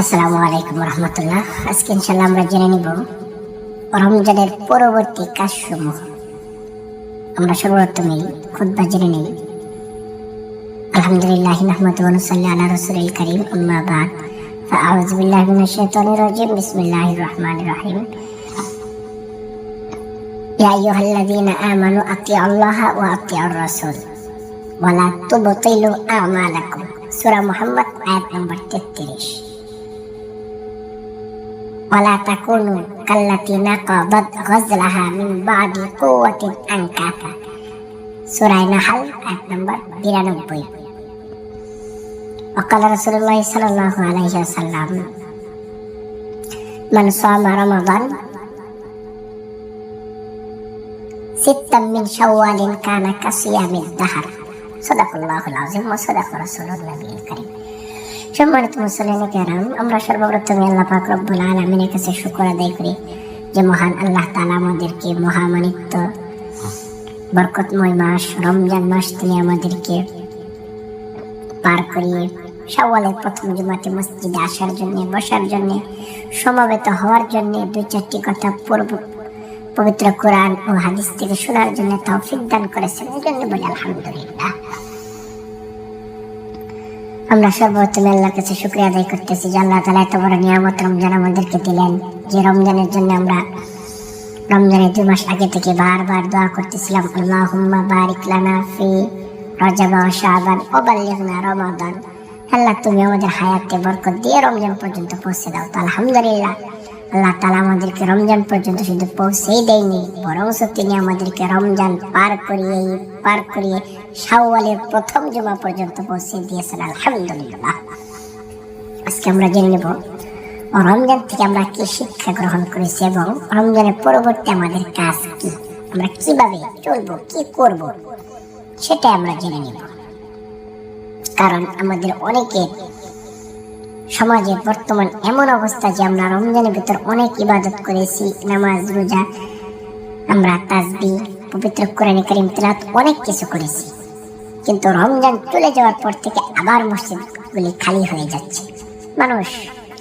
আসসালামু আলাইকুম রহমতুল্লাহ আজকে ইনশাল্লাহ আমরা জেনে নিব রমজানের পরবর্তী কাজসমূহ আমরা সর্বপ্রথমেই খুদ্া জেনে নিই আলহামদুলিল্লাহ নাহমাদু ওয়া নুসাল্লি আলা রাসূলিল কারীম আম্মা বাদ فأعوذ بالله من الشيطان الرجيم بسم الله الرحمن الرحيم يا أيها الذين آمنوا أطيعوا الله وأطيعوا الرسول ولا تبطلوا أعمالكم سورة محمد آية نمبر 33 ولا تكونوا كالتي نقضت غزلها من بعد قوة أنكاثا سورة نحل آية نمبر 92 وقال رسول الله صلى الله عليه وسلم من صام رمضان ستا من شوال كان كصيام الدهر. صدق الله العظيم وصدق رسول النبي الكريم. সম্মানিত মুসলিম কেরাম আমরা সর্বপ্রথমে আল্লাহ পাক রব্বুল আলমিনের কাছে শুকর আদায় করি যে মহান আল্লাহ তালা আমাদেরকে মহামানিত্য, বরকতময় মাস, রমজান মাস তিনি আমাদেরকে পার করিয়ে সওয়ালের প্রথম জুমাতে মসজিদে আসার জন্য, বসার জন্য, সমাবেত হওয়ার জন্য দুই চারটি কথা পূর্ব পবিত্র কোরআন ও হাদিস থেকে শোনার জন্য তৌফিক দান করেছেন। এই জন্য বলি আলহামদুলিল্লাহ। আমরা সর্বপ্রথমে আল্লাহর কাছে শুক্রিয়া আদায় করতেছি যে আল্লাহ তালা এত বড় নিয়ামত রমজান আমাদেরকে দিলেন, যে রমজানের জন্য আমরা রমজানের দুই মাস আগে থেকে বারবার দোয়া করতেছিলাম আল্লাহ হুম্মা বারিক লানা ফি রজা বা শাহবান ও বাল্লিগনা রমাদান। আল্লাহ তুমি আমাদের হায়াতে বরকত দিয়ে রমজান পর্যন্ত পৌঁছে দাও। তো আলহামদুলিল্লাহ। আল্লাহ তালা আমাদেরকে রমজান পর্যন্ত শুধু পৌঁছেই দেয়নি, বরং তিনি আমাদেরকে রমজান পার করিয়ে পার করিয়ে শাওয়ালের প্রথম জমা পর্যন্ত পৌঁছে দিয়েছেন, আলহামদুলিল্লাহ। আজকে আমরা জেনে নেব, রমজান থেকে আমরা কি শিক্ষা গ্রহণ করেছি এবং রমজানের পরবর্তী আমাদের কাজ কি? আমরা কীভাবে চলবো, কি করব? সেটা আমরা জেনে নেব। কারণ আমাদের অনেকের সমাজে বর্তমান এমন অবস্থা যে আমরা রমজানের ভিতর অনেক ইবাদত করেছি, নামাজ, রোজা, আমরা তাজবি পবিত্র কোরআন করিম তেলাত অনেক কিছু করেছি। কিন্তু রমজান চলে যাওয়ার পর থেকে আবার মসজিদগুলি খালি হয়ে যাচ্ছে। মানুষ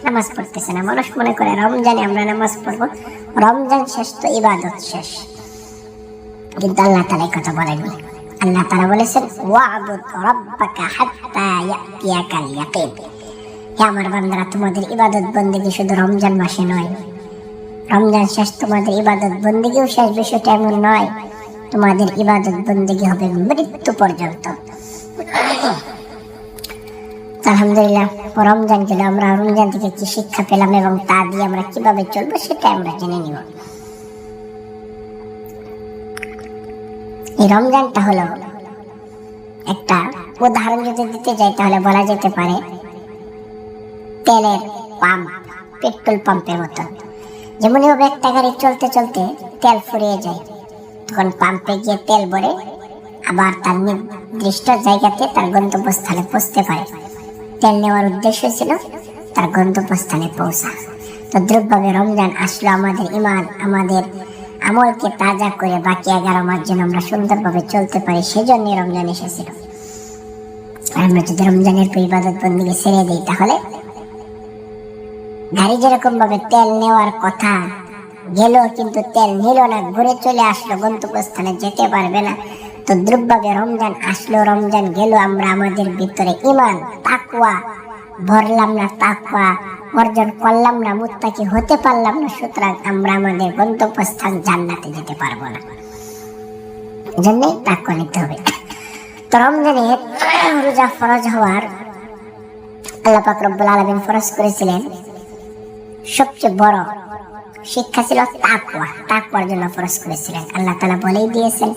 নামাজ পড়তেছে না। মানুষ মনে করে, রমজানে আমরা নামাজ পড়ব। রমজান শেষ তো ইবাদত শেষ। কিন্তু আল্লাহ তালা কথা বলেননি। আল্লাহ তালা বলেছেন, ওয়াবুদ রব্বাকা হাত্তা ইয়াতিয়াকাল ইয়াকিন। হে আমার বান্দারা তোমাদের ইবাদত বন্দেগী শুধু রমজান মাসে নয়। রমজান শেষ, তোমাদের ইবাদত বন্দেগীও শেষ, বিষয়টা এমন নয়। তোমাদের ইবাদত বন্দেগী হবে মৃত্যু পর্যন্ত। আলহামদুলিল্লাহ, রমজান গেল, আমরা রমজান থেকে কি শিক্ষা পেলাম এবং তা দিয়ে আমরা কীভাবে চলবো সেটা আমরা জেনে নিব। এই রমজানটা হলো একটা উদাহরণ যদি দিতে যাই তাহলে বলা যেতে পারে তেলের পাম্প, পেট্রোল পাম্পের মতন যেমন এভাবে একটা গাড়ি চলতে চলতে তেল ফুরিয়ে যায়। তখন পাম্পে গিয়ে তেল ভরে আবার তার নির্দিষ্ট জায়গাতে তার গন্তব্যস্থানে পৌঁছতে পারে। তেল নেওয়ার উদ্দেশ্য ছিল তার গন্তব্যস্থানে পৌঁছা। তো দ্রুতভাবে রমজান আসলো আমাদের ইমান আমাদের আমলকে তাজা করে বাকি এগারো মাস যেন আমরা সুন্দরভাবে চলতে পারি সেজন্য রমজান এসেছিল। আমরা যদি রমজানের ইবাদত বন্দীকে ছেড়ে দিই, তাহলে গাড়ি যেরকম ভাবে তেল নেওয়ার কথা গেল কিন্তু তেল নিল না, ঘুরে চলে আসলো গন্তব্যস্থানে, যেতে পারবে না। তো দ্রুতভাবে রমজান আসলো, রমজান গেল, আমরা আমাদের ভিতরে ইমান তাকুয়া ভরলাম না তাকুয়া অর্জন করলাম না, মুত্তাকি হতে পারলাম না, সুতরাং আমরা আমাদের গন্তব্যস্থান জান্নাতে যেতে পারব না। জন্যই তাকুয়া নিতে হবে। তো রমজানের রোজা ফরজ হওয়ার আল্লাহ পাক রব্বুল আলামিন ফরজ করেছিলেন। সবচেয়ে বড় শিক্ষা ছিল তাকওয়া। তাকওয়ার জন্য ফরজ করেছিলেন। আল্লাহ তালা বলেই দিয়েছেন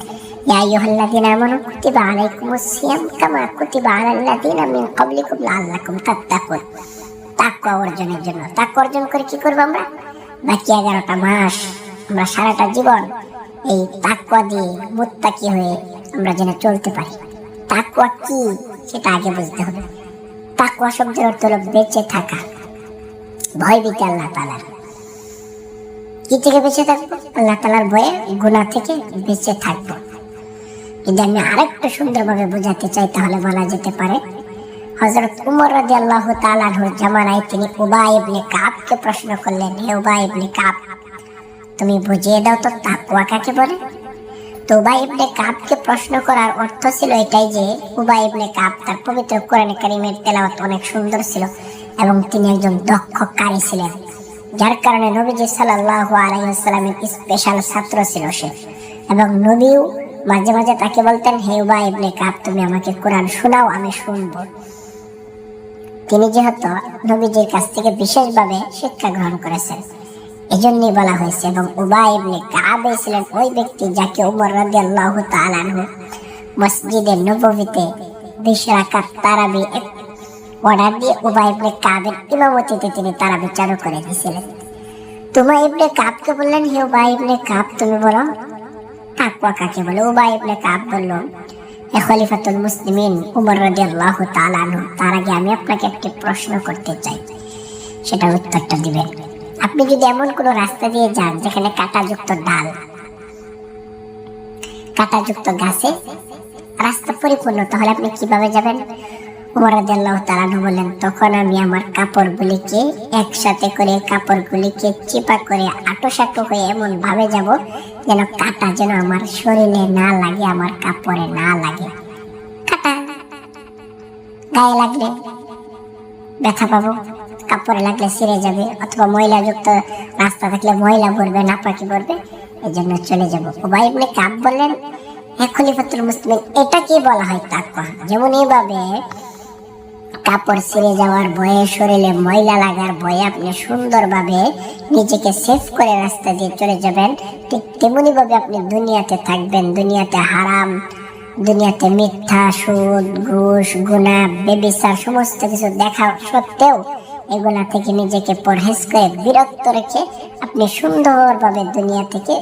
অর্জনের জন্য। অর্জন করে কি করব আমরা? বাকি এগারোটা মাস আমরা সারাটা জীবন এই দিয়ে মুত্তাকি হয়ে আমরা যেন চলতে পারি। তাকওয়া কি? সেটা আগে বুঝতে হবে। তাকওয়া শব্দের অর্থ হলো বেঁচে থাকা। ভয় দিতে আল্লাহ তালার কি থেকে বেঁচে থাকব? আল্লাহ তালার ভয়ে গুণা থেকে বেঁচে থাকব। যদি আমি আরেকটু সুন্দরভাবে বোঝাতে চাই, তাহলে বলা যেতে পারে হজরত উমর রাজি আল্লাহ তালাহুর জামানায় তিনি উবাই ইবনে কাবকে প্রশ্ন করলেন, হে উবাই ইবনে কাব, তুমি বুঝিয়ে দাও তো তাকুয়া কাকে বলে? তো উবাই ইবনে কাবকে প্রশ্ন করার অর্থ ছিল এটাই যে, উবাই ইবনে কাব তার পবিত্র কোরআন কারিমের তেলাওয়াত অনেক সুন্দর ছিল। এবং তিনি একজন দক্ষ কারি ছিলেন। যার কারণে নবীজি সাল্লাল্লাহু আলাইহি স্পেশাল ছাত্র ছিল সে। এবং নবীও মাঝে মাঝে তাকে বলতেন, হে উবাই ইবনে কাব, তুমি আমাকে কোরআন শোনাও, আমি শুনব। তিনি যেহেতু নবীজির কাছ থেকে বিশেষভাবে শিক্ষা গ্রহণ করেছেন, এজন্যই বলা হয়েছে, এবং উবাই ইবনে কাবে ছিলেন ওই ব্যক্তি যাকে উমর রাদিয়াল্লাহু তাআলা আনহু মসজিদে নববীতে বিশ রাকাত তারাবি অর্ডার দিয়ে উবাই ইবনে কাবের ইমামতিতে তিনি তারাবি চালু করে দিয়েছিলেন। তোমার ইবনে কাবকে বললেন, হে উবাই ইবনে কাব, তুমি বলো, তাকওয়া কাকে বলে? উবাই ইবনে কাব বলল হে খলিফাতুল মুসলিমিন উমর রাদিয়াল্লাহু তাআলা আনহু, তার আগে আমি আপনাকে একটি প্রশ্ন করতে চাই। সেটা উত্তরটা দিবেন। আপনি যদি এমন কোনো রাস্তা দিয়ে যান যেখানে কাঁটাযুক্ত ডাল, কাঁটাযুক্ত গাছে রাস্তা পরিপূর্ণ, তাহলে আপনি কীভাবে যাবেন? উমর বললেন, তখন আমি আমার কাপড়গুলিকে একসাথে করে, কাপড়গুলিকে চিপা করে, আটোসাটো হয়ে এমন যাব যেন কাটা যেন আমার শরীরে না লাগে, আমার কাপড়ে না লাগে। কাটা। গায়ে লাগলে ব্যথা পাবো, কাপড়ে লাগলে যাবে, অথবা ময়লাযুক্ত রাস্তা থাকলে ময়লা পড়বে নাপাকি পড়বে এই জন্য চলে যাব। ওবাই কাব বললেন, হে খলিফাতুল মুসলিম বলা হয় যেমন এইভাবে কাপড় ছিঁড়ে যাওয়ার ভয়ে শরীরে ময়লা লাগার ভয়ে আপনি সুন্দরভাবে নিজেকে সেফ করে রাস্তা দিয়ে চলে যাবেন। ঠিক তেমনি ভাবে আপনি দুনিয়াতে থাকবেন। দুনিয়াতে হারাম, দুনিয়াতে মিথ্যা, সুদ, ঘুষ, গুণা, বেবিচার, সমস্ত কিছু দেখা সত্ত্বেও এগুলা থেকে নিজেকে পরহেজ করে বিরক্ত রেখে আপনি সুন্দরভাবে দুনিয়া থেকে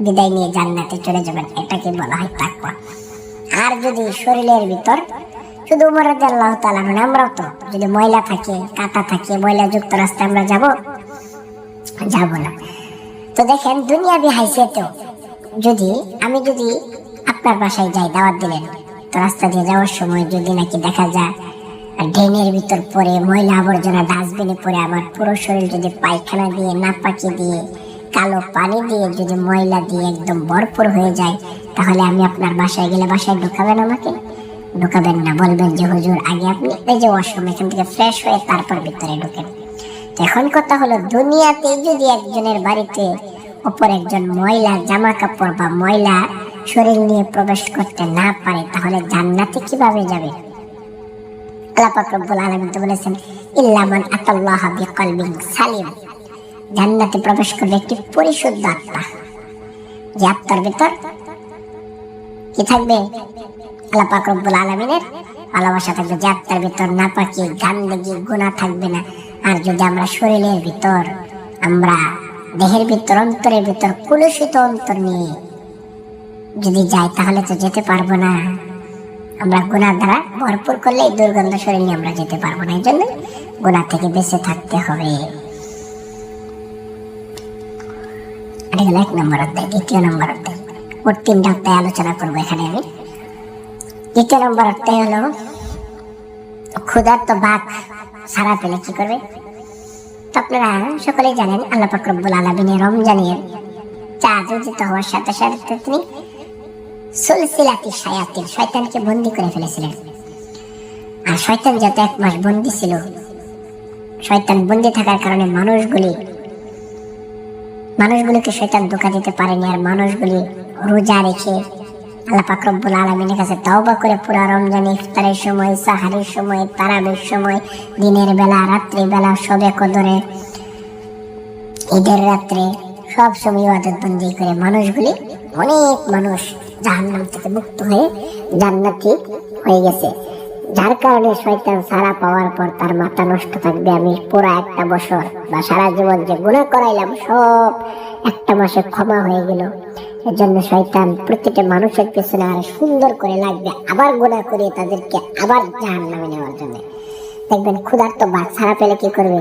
বিদায় নিয়ে জান্নাতে চলে যাবেন। এটাকে বলা হয় তাকওয়া। আর যদি শরীরের ভিতর শুধু উমর আল্লাহ তালা মানে আমরাও তো। যদি ময়লা থাকে, কাটা থাকে, ময়লা যুক্ত রাস্তায় আমরা যাব যাব না। তো দেখেন, দুনিয়া বিহাইসেতেও যদি, আমি যদি আপনার বাসায় যাই, দাওয়াত দিলেন, তো রাস্তা দিয়ে যাওয়ার সময় যদি নাকি দেখা যায় ড্রেনের ভিতর পরে ময়লা আবর্জনা ডাস্টবিনে পরে আমার পুরো শরীর যদি পায়খানা দিয়ে, নাপাকি দিয়ে, কালো পানি দিয়ে যদি ময়লা দিয়ে একদম ভরপুর হয়ে যায়, তাহলে আমি আপনার বাসায় গেলে বাসায় ঢুকাবেন আমাকে? ঢুকাবেন না, বলবেন যে, হুজুর, আগে আপনি এই যে ওয়াশরুম এখান থেকে ফ্রেশ হয়ে তারপর ভিতরে ঢুকেন। এখন কথা হলো, দুনিয়াতে যদি একজনের বাড়িতে অপর একজন ময়লা জামা কাপড় বা ময়লা শরীর নিয়ে প্রবেশ করতে না পারে, তাহলে জান্নাতে কীভাবে যাবে? তো বলেছেন ইল্লামান আতাল্লাহ বিকলবিন সালিম। জান্নাতে প্রবেশ করবে একটি পরিশুদ্ধ আত্মা। যে আত্মার ভিতর কি থাকবে? আল্লাহ পাক রব্বুল আলামিনের ভালোবাসা থাকবে যে আত্মার ভিতর না পাকি গান্দেগি গুণা থাকবে না। আর যদি আমরা শরীরের ভিতর, আমরা দেহের ভিতর, অন্তরের ভিতর কুলুষিত অন্তর নিয়ে যদি যাই, তাহলে তো যেতে পারব না। আমরা গুণা দ্বারা ভরপুর করলে এই দুর্গন্ধ শরীর আমরা যেতে পারব না। এই জন্য গুণা থেকে বেঁচে থাকতে হবে। এক নম্বর অধ্যায়, দ্বিতীয় নম্বর অধ্যায়। মোট তিনটা অধ্যায় আলোচনা করব এখানে আমি। দ্বিতীয় নম্বর অধ্যায় হলো, ক্ষুধার্ত বাঘ সারা পেলে কি করবে? তো আপনারা সকলেই জানেন, আল্লাহ পাকরবুল আলমিনের রমজানের চাঁদ উদিত হওয়ার সাথে সাথে তিনি সুলসিলাতি শায়াতির শয়তানকে বন্দি করে ফেলেছিলেন। আর শয়তান যত এক মাস বন্দি ছিল, শয়তান বন্দি থাকার কারণে মানুষগুলি, মানুষগুলিকে শয়তান ধোকা দিতে পারেনি, আর মানুষগুলি রোজা রেখে আলমিনের কাছে করে রমজান ইফতারের সময়, সাহারির সময় সময়, দিনের বেলা রাত্রি বেলা, সবে কদরে, ঈদের রাত্রে সব সময় করে মানুষগুলি অনেক মানুষ জাহান্নাম থেকে মুক্ত হয়ে জান্নাতি হয়ে গেছে। যার কারণে শয়তান সারা পাওয়ার পর তার মাথা নষ্ট থাকবে আমি পুরো একটা বছর বা সারা জীবন যে গুণা করাইলাম সব একটা মাসে ক্ষমা হয়ে গেল। এর জন্য শয়তান প্রতিটা মানুষের পেছনে আর সুন্দর করে লাগবে, আবার গুণা করে তাদেরকে আবার জাহান নামে নেওয়ার জন্য। দেখবেন ক্ষুধার্ত বাঘ ছাড়া পেলে কি করবে?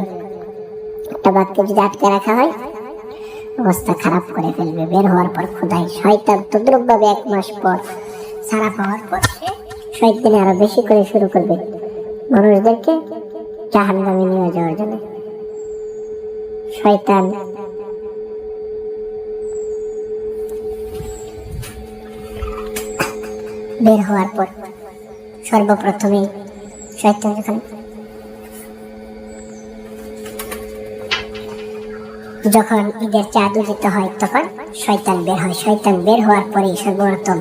একটা বাঘকে যদি আটকে রাখা হয়, অবস্থা খারাপ করে ফেলবে। বের হওয়ার পর ক্ষুধায়। শয়তান তদ্রুপ ভাবে এক মাস পর ছাড়া পাওয়ার পর শয়তানে আরও বেশি করে শুরু করবে মানুষদেরকে জাহান নামে নিয়ে যাওয়ার জন্য। শয়তান বের হওয়ার পর সর্বপ্রথমে শয়তান যখন যখন ঈদের চাঁদ উদিত হয়, তখন শয়তান বের হয়। শয়তান বের হওয়ার পরে সর্বপ্রথম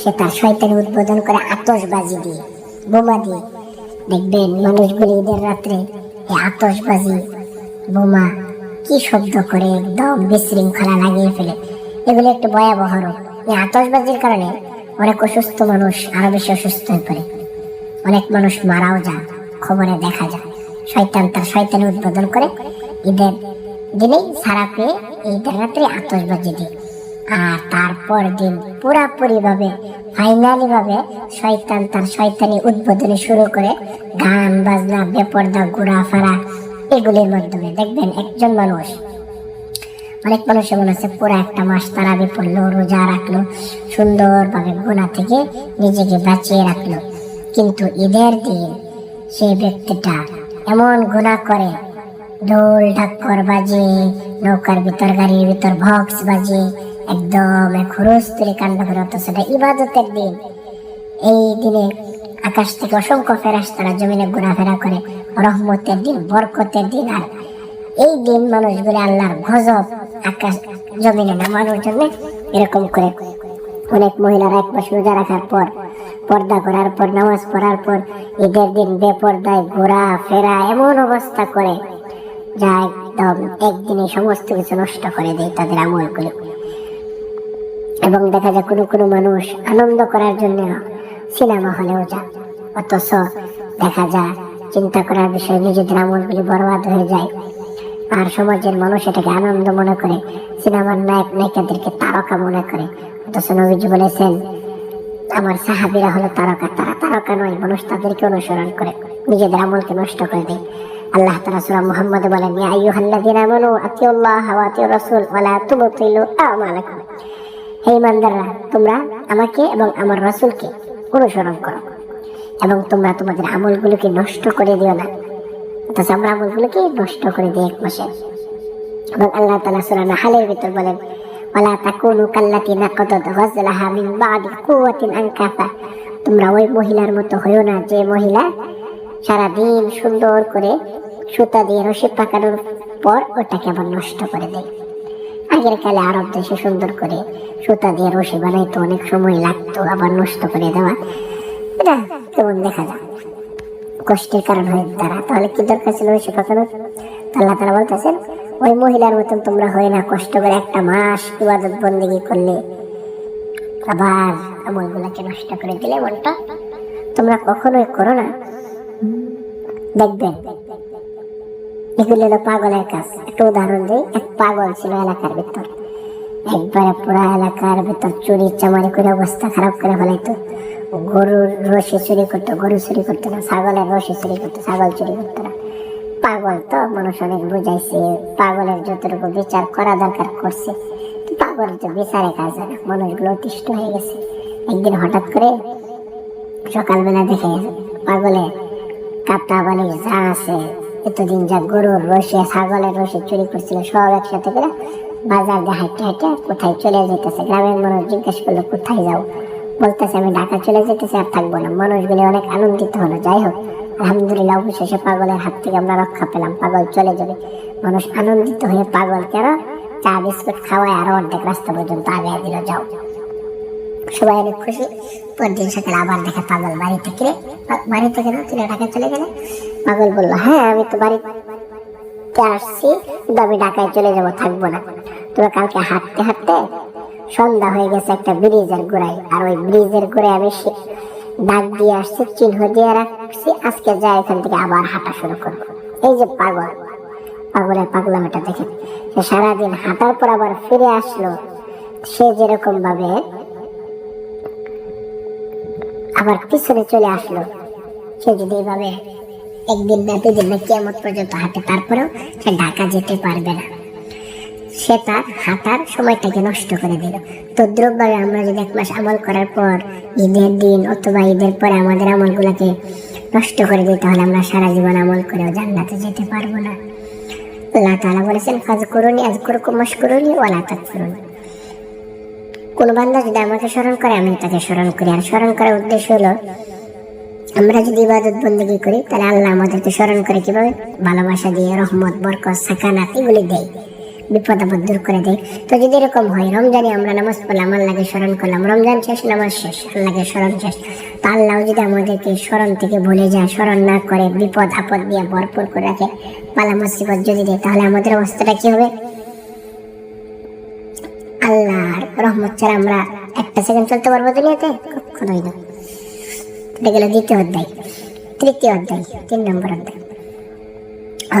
সে তার শয়তান উদ্বোধন করে আতশবাজি দিয়ে, বোমা দিয়ে। দেখবেন মানুষগুলি ঈদের রাত্রে এই আতশবাজি, বোমা কি শব্দ করে, একদম বিশৃঙ্খলা লাগিয়ে ফেলে। এগুলো একটু ভয়াবহ রূপ। এই আতশবাজির কারণে অনেক অসুস্থ মানুষ আরও বেশি অসুস্থ হয়ে পড়ে। অনেক মানুষ মারাও যায়, খবরে দেখা যায়। শয়তান তার শয়তান উদ্বোধন করে ঈদের দিনেই সারা পেয়ে ঈদের রাত্রে আতশবাজি দিয়ে। আর তারপর দিন পুরাপুরি ভাবে ফাইনালি ভাবে শয়তান তার শয়তানি উদ্বোধনী শুরু করে গান, বাজনা, বেপর্দা, ঘোরাফেরা, এগুলির মাধ্যমে। দেখবেন একজন মানুষ অনেক মানুষ এমন আছে, পুরো একটা মাস তারাবি পড়ল রোজা রাখল, সুন্দরভাবে গুণা থেকে নিজেকে বাঁচিয়ে রাখল। কিন্তু ঈদের দিন সেই ব্যক্তিটা এমন গুণা করে, ঢোল, ঢাক্কর বাজে, নৌকার ভিতর, গাড়ির ভিতর, ভক্স বাজে, একদম খরচ তুলে কাণ্ড করে, অথচ এটা ইবাদতের দিন। এই দিনে আকাশ থেকে অসংখ্য ফেরাস তারা জমিনে ঘোরাফেরা করে, রহমতের দিন, বরকতের দিন, আর এই দিন মানুষগুলি আল্লাহর গজব আকাশ জমিনে নামানোর জন্য এরকম করে। অনেক মহিলারা এক মাস রোজা রাখার পর, পর্দা করার পর, নামাজ পড়ার পর, ঈদের দিন বেপর্দায় ঘোরা, ফেরা এমন অবস্থা করে যা একদম একদিনে সমস্ত কিছু নষ্ট করে দেয় তাদের আমলগুলো। এবং দেখা যায় কোনো কোনো মানুষ আনন্দ করার জন্য সিনেমা হলেও যায়। অথচ দেখা যায়, চিন্তা করার বিষয়ে নিজেদের আমলগুলি বরবাদ হয়ে যায়। আর সমাজের মানুষ এটাকে আনন্দ মনে করে, সিনেমার নায়ক নায়িকাদেরকে তারকা মনে করে। অথচ নবীজি বলেছেন আমার সাহাবিরা হলো তারকা। তারা তারকা নয়, মানুষ তাদেরকে অনুসরণ করে, নিজেদের আমলকে নষ্ট করে দেয়। আল্লাহ তাআলা সূরা মুহাম্মদে বলেন, ইয়া আইয়ুহাল্লাযীনা আমানু আতিউল্লাহ ওয়া আতিউর রাসূল ওয়া লা তুবতিলু আমালাকুম। হে ইমানদাররা, তোমরা আমাকে এবং আমার রাসূলকে অনুসরণ করো এবং তোমরা তোমাদের আমলগুলোকে নষ্ট করে দিও না। অথচ আমরা নষ্ট করে দিই এক মাসে। এবং আল্লাহ নাহলের ভিতর বলেন তাকুনু কাল্লাতি তোমরা ওই মহিলার মতো না, যে মহিলা সারা দিন সুন্দর করে সুতা দিয়ে রশি পাকানোর পর ওটাকে আবার নষ্ট করে দেয়। আগের কালে আরব দেশে সুন্দর করে সুতা দিয়ে রশি বানাইতে, অনেক সময় লাগতো আবার নষ্ট করে দেওয়া। এটা কেমন দেখা যায়। কষ্টের কারণ হয়ে তারা। তাহলে কি দরকার ছিল পাকানোর তো আল্লাহ তারা বলতেছেন, ওই মহিলার মতন তোমরা হয় না কষ্ট করে একটা মাস ইবাদত বন্দিগি করলে আবার আমলগুলাকে নষ্ট করে দিলে মনটা? তোমরা কখনোই করো না। দেখবেন এগুলো হলো পাগলের কাজ। একটা উদাহরণ দিই, এক পাগল ছিল এলাকার ভিতর। একবারে পুরা এলাকার ভিতর চুরি চামারি করে অবস্থা খারাপ করে ফেলাইতো। গরুর রশি চুরি করতো, গরু চুরি করতো না, ছাগলের রশি চুরি করতো, ছাগল চুরি করতো না। পাগল তো, মানুষ অনেক বুঝাইছে, পাগলের যতটুকু বিচার করা দরকার করছে। পাগল তো বিচারে কাজ হয় না, মানুষগুলো অতিষ্ঠ হয়ে গেছে। একদিন হঠাৎ করে সকালবেলা দেখে পাগলে কাটা বালি যা আছে, এতদিন যা গরুর রসি ছাগলের রসি চুরি করছিল, সব একসাথে করে বাজার দিয়ে হাঁটতে হাঁটতে কোথায় চলে যেতেছে গ্রামের মানুষ জিজ্ঞেস করল, কোথায় যাও? বলতেছে, আমি ঢাকা চলে যেতেছি আর থাকব না। মানুষগুলি অনেক আনন্দিত হলো, যাই হোক। আলহামদুলিল্লাহ, অবশেষে পাগলের হাত থেকে আমরা রক্ষা পেলাম, পাগল চলে যাবে। মানুষ আনন্দিত হয়ে পাগল কেন চা, বিস্কুট খাওয়ায় আরও অর্ধেক রাস্তা পর্যন্ত আগে দিল, যাও। সবাই অনেক খুশি। পরদিন সকালে আবার দেখে পাগল বাড়িতে কিরে বাড়িতে কেন তুই ঢাকা চলে গেলে? পাগল বলল হ্যাঁ আমি তো বাড়িতে আসছি, কিন্তু আমি ঢাকায় চলে যাব, থাকব না। তবে কালকে হাঁটতে হাঁটতে সন্ধ্যা হয়ে গেছে, একটা ব্রিজের গোড়ায়। আর ওই ব্রিজের গোড়ায় আমি ডাক দিয়ে আসছি, চিহ্ন দিয়ে রাখছি, আজকে যাই এখান থেকে আবার হাঁটা শুরু করব। এই যে পাগল, পাগলের পাগলামিটা দেখেন। সে সারাদিন হাঁটার পর আবার ফিরে আসলো। সে যেরকম ভাবে আবার পিছনে চলে আসলো। সে যদি এইভাবে একদিন না দুদিন না কেমন পর্যন্ত হাঁটে, তারপরেও সে ঢাকা যেতে পারবে না। সে তার হাঁটার সময়টাকে নষ্ট করে দিল। তদ্রুপভাবে আমরা যদি এক মাস আমল করার পর, ঈদের দিন অথবা ঈদের পরে আমাদের আমলগুলোকে নষ্ট করে দিই, তাহলে আমরা সারা জীবন আমল করেও জান্নাতে যেতে পারব না। আল্লাহ তাআলা বলেছেন ফাজ করুনি আজ করুকুম করুনি ওয়ালা তাক করুন কোন বান্দা যদি আমাকে স্মরণ করে, আমি তাকে স্মরণ করি। আর স্মরণ করার উদ্দেশ্য হলো, আমরা যদি ইবাদত বন্দেগি করি, তাহলে আল্লাহ আমাদেরকে স্মরণ করে কীভাবে? ভালোবাসা দিয়ে, রহমত, বরকত, সাকানাত, এগুলি দেয়। বিপদ আপদ দূর করে দেয় তো যদি এরকম হয়, রমজানে আমরা নামাজ পড়লাম আল্লাহকে স্মরণ করলাম। রমজান শেষ, নামাজ শেষ আল্লাহকে স্মরণ শেষ। তো আল্লাহ যদি আমাদেরকে স্মরণ থেকে ভুলে যায়, স্মরণ না করে, বিপদ আপদ দিয়ে ভরপুর করে রাখে পালা মুসিবত যদি দেয়, তাহলে আমাদের অবস্থাটা কি হবে? আল্লাহর রহমত ছাড়া আমরা একটা সেকেন্ড চলতে পারব দুনিয়াতে? কখনোই না। এটা গেল দ্বিতীয় অধ্যায়। তৃতীয় অধ্যায়, তিন নম্বর অধ্যায়।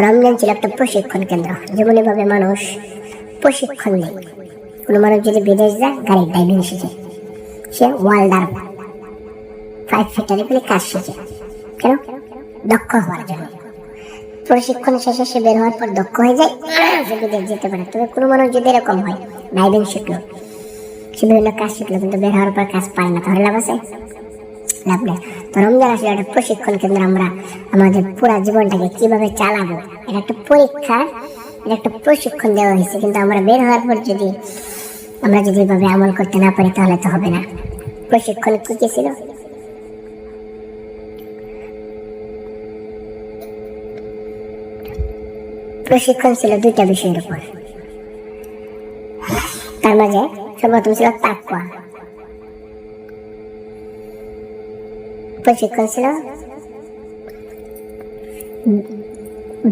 রমজান ছিল একটা প্রশিক্ষণ কেন্দ্র, যেমনি ভাবে মানুষ প্রশিক্ষণ নেই। কোনো মানুষ যদি বিদেশ যায়, গাড়ির ড্রাইভিং শিখে। সে ওয়ার্ল্ডার ফাইভ ফিটারে বলে কাজ শিখে। কেন? দক্ষ হওয়ার জন্য। প্রশিক্ষণ শেষে সে বের হওয়ার পর দক্ষ হয়ে যায়, সে বিদেশ যেতে পারে। তবে কোনো মানুষ যদি এরকম হয় ড্রাইভিং শিখলো, সে বিভিন্ন কাজ শিখলো, কিন্তু বের হওয়ার পর কাজ পায় না, তাহলে লাভ আছে? লাভ তো রমজান আসলে একটা প্রশিক্ষণ কেন্দ্র আমরা আমাদের পুরো জীবনটাকে কীভাবে চালাবো, এটা একটা পরীক্ষা, এটা একটা প্রশিক্ষণ দেওয়া হয়েছে। কিন্তু আমরা বের হওয়ার পর যদি আমরা যদি এভাবে আমল করতে না পারি, তাহলে তো হবে না। প্রশিক্ষণ কি কি ছিল? প্রশিক্ষণ ছিল দুইটা বিষয়ের উপর। তার মাঝে সর্বপ্রথম ছিল তাকুয়া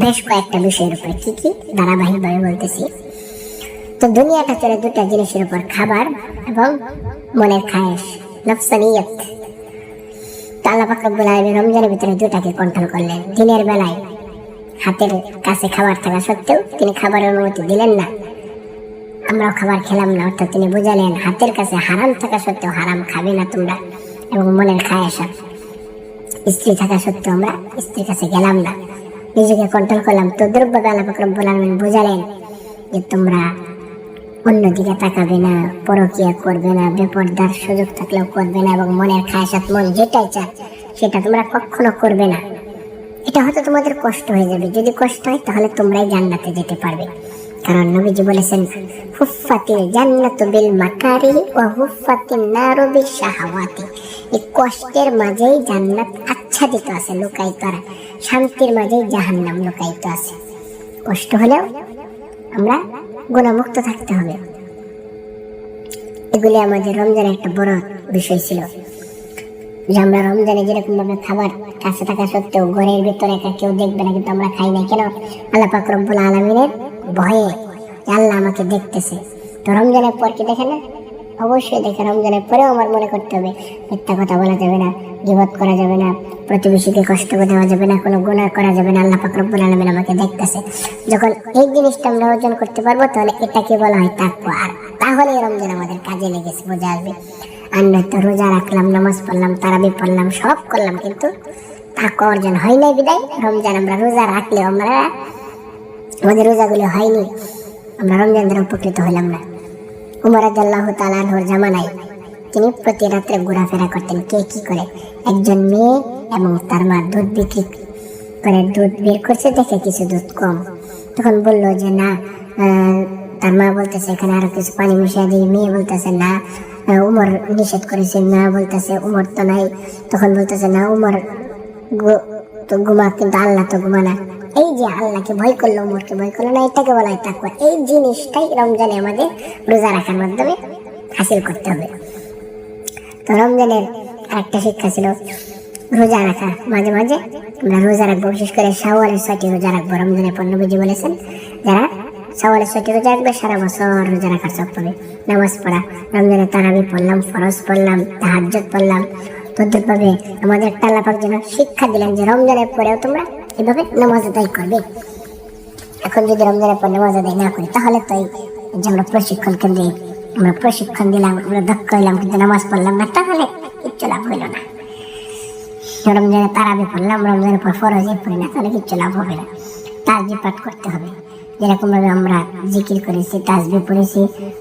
বেশ কয়েকটা বিষয়ের উপরে কি কি বলতেছি। তো দুনিয়াটা চলে দুটা জিনিসের উপর, খাবার এবং মনের নফসানিয়ত। তো আল্লাহ রমজানের ভিতরে দুটাকে কন্ট্রোল করলেন। দিনের বেলায় হাতের কাছে খাবার থাকা সত্ত্বেও তিনি খাবারের অনুমতি দিলেন না। আমরাও খাবার খেলাম না, অর্থাৎ তিনি বুঝালেন, হাতের কাছে হারাম থাকা সত্ত্বেও হারাম খাবে না তোমরা এবং মনের খায়েশ স্ত্রী থাকা সত্ত্বেও আমরা স্ত্রীর কাছে গেলাম না। নিজেকে কন্ট্রোল করলাম। তো দ্রব্যকে আল্লাহ পাক রব্বুল আলামিন যে তোমরা অন্যদিকে তাকাবে না, পরকিয়া করবে না, বেপরদার সুযোগ থাকলেও করবে না এবং মনের খায়সাত মন যেটাই চায় সেটা তোমরা কখনো করবে না। এটা হয়তো তোমাদের কষ্ট হয়ে যাবে। যদি কষ্ট হয়, তাহলে তোমরাই জান্নাতে যেতে পারবে। কারণ নবীজি বলেছেন হুফাতিল জান্নাতু বিল মাকারি ওয়া হুফাতিন নারু বিশ শাহাওয়াতি। এই কষ্টের মাঝেই জান্নাত আচ্ছাদিত আছে, লুকায়িত আর শান্তির মাঝেই জাহান্নাম লুকায়িত আছে। কষ্ট হলেও আমরা গুণামুক্ত থাকতে হবে। এগুলি আমাদের রমজানের একটা বড় বিষয় ছিল। যে আমরা রমজানে যেরকম ভাবে খাবার কাছে থাকা সত্ত্বেও ঘরের ভিতরে একা কেউ দেখবে না, কিন্তু আমরা খাই না কেন? আল্লাহ পাক রব্বুল আলমিনের ভয়ে আল্লাহ আমাকে দেখতেছে। তো রমজানের পর কি দেখে না? অবশ্যই দেখে রমজানের পরেও আমার মনে করতে হবে, মিথ্যা কথা বলা যাবে না, গিবত করা যাবে না, প্রতিবেশীকে কষ্ট দেওয়া যাবে না, কোনো গুণা করা যাবে না, আল্লাহ পাক রব্বুল আলমিন আমাকে দেখতেছে। যখন এই জিনিসটা আমরা অর্জন করতে পারব, তাহলে এটাকে বলা হয় তাকওয়া। আর তাহলে রমজান আমাদের কাজে লেগেছে, বোঝা আসবে আর নয়তো রোজা রাখলাম, নামাজ পড়লাম, তারাবি পড়লাম, সব করলাম, কিন্তু তাকওয়া অর্জন হয় নাই বিদায়। রমজান আমরা রোজা রাখলেও আমরা আমাদের রোজাগুলো হয়নি, আমরা রমজান দ্বারা উপকৃত হলাম না। উমর আল্লাহ তালাহর জামানায় তিনি প্রতি রাত্রে ঘোরাফেরা করতেন কে কি করে। একজন মেয়ে এবং তার মা দুধ বিক্রি করে, দুধ বের করছে দেখে কিছু দুধ কম। তখন বলল যে, না তার মা বলতেছে, এখানে আরও কিছু পানি মিশিয়ে দিই। মেয়ে বলতেছে, না উমর নিষেধ করেছে। না বলতেছে, উমর তো নাই। তখন বলতেছে, না, উমর তো ঘুমা, কিন্তু আল্লাহ তো ঘুমা না। এই যে আল্লাহকে ভয় করল উমরকে ভয় করল না, এটাকে বলা হয় তাকুয়া এই জিনিসটাই রমজানে আমাদের রোজা রাখার মাধ্যমে হাসিল করতে হবে। তো রমজানের আরেকটা শিক্ষা ছিল, রোজা রাখা। মাঝে মাঝে আমরা রোজা রাখব, বিশেষ করে শাওয়ালের ছয়টি রোজা রাখব। রমজানের পণ্যবীজি বলেছেন, যারা শাওয়ালের ছয়টি রোজা রাখবে, সারা বছর রোজা রাখার সব পাবে। নামাজ পড়া, রমজানে তারাবি পড়লাম, ফরজ পড়লাম তাহাজ্জত পড়লাম। তদ্রুপভাবে আমাদের একটা আল্লাপাক যেন শিক্ষা দিলেন যে রমজানের পরেও তোমরা এভাবে নামাজ আদায় করবে। এখন যদি রমজানের পর নামাজ আদায় না করি, তাহলে তো যে আমরা প্রশিক্ষণ কেন্দ্রে, আমরা প্রশিক্ষণ দিলাম, আমরা দক্ষ হইলাম, কিন্তু নামাজ পড়লাম না, তাহলে কিচ্ছু লাভ হইল না। রমজানে তারাবি পড়লাম, রমজানের পর ফরজে পড়ি না, তাহলে কিচ্ছু লাভ হবে না। তাজবি পাঠ করতে হবে। যেরকম ভাবে আমরা জিকির করেছি, তাজবি পড়েছি,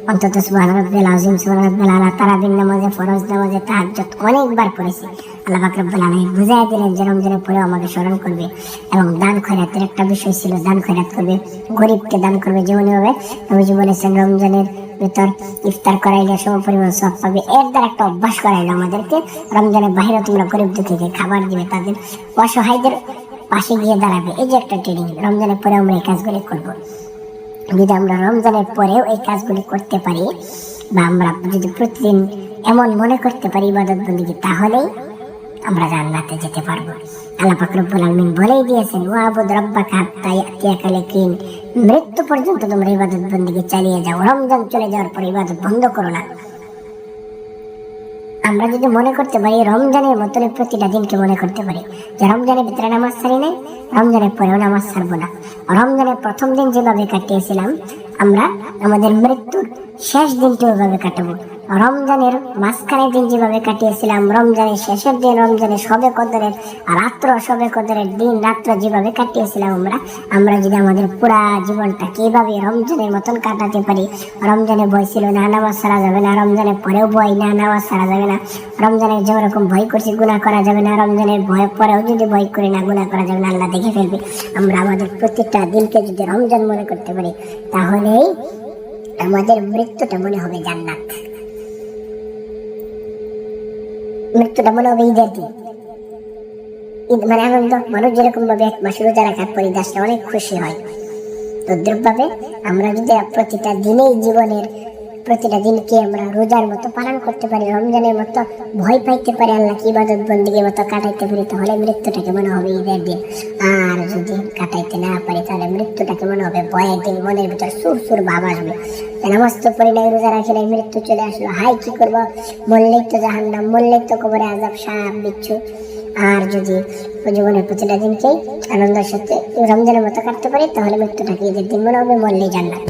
অন্তত সুবহান রাব্বিল আযীম, সুবহান রাব্বিল আলা, তারাবির নামাজে, ফরজ নামাজে, তাহাজ্জুদ অনেকবার পড়েছি। আল্লাহ পাক রব্বুল বুঝাই দিলেন যে রমজানের পরেও আমাকে স্মরণ করবে এবং দান খয়রাতের একটা বিষয় ছিল, দান খয়রাত করবে, গরিবকে দান করবে যেমনই ভাবে নবীজি বলেছেন, রমজানের ভিতর ইফতার করাইলে সম পরিমাণ সব পাবে। এর দ্বারা একটা অভ্যাস করাইলো আমাদেরকে। রমজানের বাইরে তোমরা গরিব দুঃখীকে খাবার দিবে, তাদের অসহায়দের পাশে গিয়ে দাঁড়াবে। এই যে একটা ট্রেনিং রমজানের পরে আমরা এই কাজগুলি করব। যদি আমরা রমজানের পরেও এই কাজগুলি করতে পারি বা আমরা যদি প্রতিদিন এমন মনে করতে পারি ইবাদত বন্দিকে, তাহলেই আমরা জান্নাতে যেতে পারব। আল্লাহ পাক রব্বুল আলামিন বলেই দিয়েছেন, ওয়াবুদ রাব্বাকা হাত্তা ইয়াতিয়াকাল ইয়াকিন মৃত্যু পর্যন্ত তোমরা ইবাদত বন্দিকে চালিয়ে যাও, রমজান চলে যাওয়ার পর ইবাদত বন্ধ করো না। আমরা যদি মনে করতে পারি, রমজানের মতন প্রতিটা দিনকে মনে করতে পারি যে রমজানের ভিতরে নামাজ ছাড়ি নাই, রমজানের পরেও নামাজ ছাড়বো না। রমজানের প্রথম দিন যেভাবে কাটিয়েছিলাম, আমরা আমাদের মৃত্যুর শেষ দিনটি ওইভাবে কাটাবো। রমজানের মাঝখানের দিন যেভাবে কাটিয়েছিলাম, রমজানের শেষের দিন, রমজানের সবে কদরের রাত্র সবে কদরের দিন, রাত্র যেভাবে কাটিয়েছিলাম আমরা আমরা যদি আমাদের পুরা জীবনটা এইভাবে রমজানের মতন কাটাতে পারি, রমজানে ভয় ছিল না, নামাজ সারা যাবে না, রমজানের পরেও ভয় না, নামাজ সারা যাবে না, রমজানের যেরকম ভয় করছি গুণা করা যাবে না, রমজানের ভয় পরেও যদি ভয় করি না, গুণা করা যাবে না, আল্লাহ দেখে ফেলবে। আমরা আমাদের প্রত্যেকটা দিনকে যদি রমজান মনে করতে পারি, তাহলেই আমাদের মৃত্যুটা মনে হবে জান্নাত। মৃত্যুটা মনে হবে ঈদের দিন। ঈদ মানে আনন্দ মানুষ যেরকম ভাবে এক মাস রোজা রাখার পরে দাসটা অনেক খুশি হয়। তদ্রুপভাবে আমরা যদি প্রতিটা দিনেই জীবনের প্রতিটা দিনকে আমরা রোজার মতো পালন করতে পারি, রমজানের মতো ভয় পাইতে পারি আল্লাহ কি ইবাদত বন্দিগের মতো কাটাইতে পারি, তাহলে মৃত্যুটাকে মনে হবে ঈদের দিন। আর যদি কাটাইতে না পারি, তাহলে মৃত্যুটাকে মনে হবে ভয়ের দিন, মনের ভিতর সুর সুর ভাব আসবে। নামাজ তো পড়ি নাই, রোজা রাখি নাই, মৃত্যু চলে আসলো হাই কি করব? মরলেই তো জাহান্নাম, মরলেই তো কবরে আজাব সাপ, বিচ্ছু। আর যদি জীবনের প্রতিটা দিনকেই আনন্দের সাথে রমজানের মতো কাটতে পারি, তাহলে মৃত্যুটাকে ঈদের দিন মনে হবে, মরলেই জান্নাত।